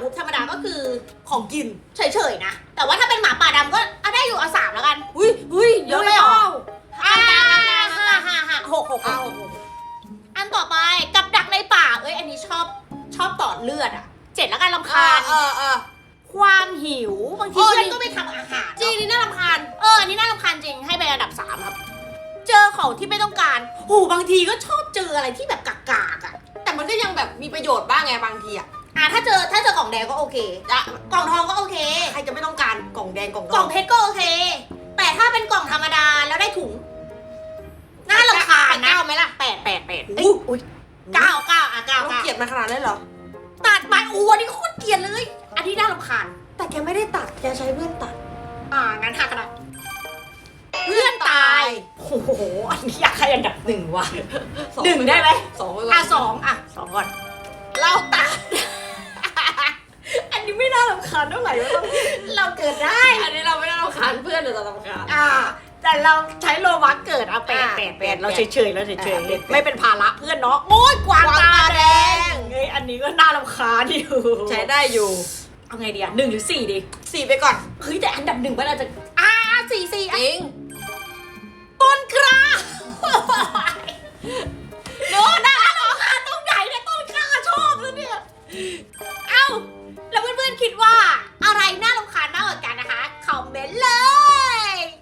วูฟธรรมดาก็คือของกินเฉยๆนะ แต่ว่าถ้าเป็นหมาป่าดำก็เอาได้อยู่เอาสามแล้วกัน อุ้ยอุ้ยเยอะไปหรอห้าห้าห้าห้าหกหกเอาอันต่อไปกับดักในป่า เอ้ยอันนี้ชอบชอบต่อเลือดอะเจ็ดแล้วกันลำคาญเออเออความหิวบางทีเพื่อนก็ไม่ทำอาหารจริงนี่น่าลำคาญเออนี่น่าลำคาญจริงให้ไประดับสามครับ เจอของที่ไม่ต้องการโอ้บางทีก็ชอบเจออะไรที่แบบกากๆอะแต่มันก็ยังแบบมีประโยชน์บ้างไงบางทีอะ อะถ้าเจอถ้าเจอกล่องแดงก็โอเคอะกล่องทองก็โอเค ใครจะไม่ต้องการกล่องแดงกล่องทกล่อองงเพชรก็โอเค แต่ถ้าเป็นกล่องธรรมดาแล้วได้ถุงน่ารำคาญนะเก้าไหมล่ะแปดแปดแปดอู้เอ้ยอุ๊ยเก้าเก้าอะเก้าเราเก้าเกลียดมันขนาดนั้นเหรอ ตัดมาอูอันนี้โคตรเกลียดเลย อันนี้น่ารำคาญแต่แกไม่ได้ตัดแกใช้เพื่อนตัด อ่างั้นหักกันนะเพื่อนตายโอ้โหอันนี้อยากให้อันดับหนึ่งว่ะสอหนึ่งได้ไหมสองไปก่อะอนสองอะสองก่อนำคาญเท่าไหร่ว่าเราเกิดได้ อันนี้เราไม่ได้รำคาญเพื่อนหรือเรารำคาญอ่า แต่เราใช้โลวักเกิดเอาแปดแปดแปดเราเฉยเฉยเราเฉยเฉยไม่เป็นภาระเพื่อนเนาะโอ้ยกวางางตาแดงไออันนี้ก็น่ารำคาญอยู่ใช้ได้อยู่เอาไงดีอะหนึ่งหรือสี่ดีสี่ไปก่อนเฮ้ยแต่อันดับหนึ่งมัเราจะอ่าสี่สี่จอิงต้นกล้าโน้หน้ารักเหรอคะตรงไหนเนี่ยต้นกล้าชอบแล้วเนี่ยเอ้า คิดว่า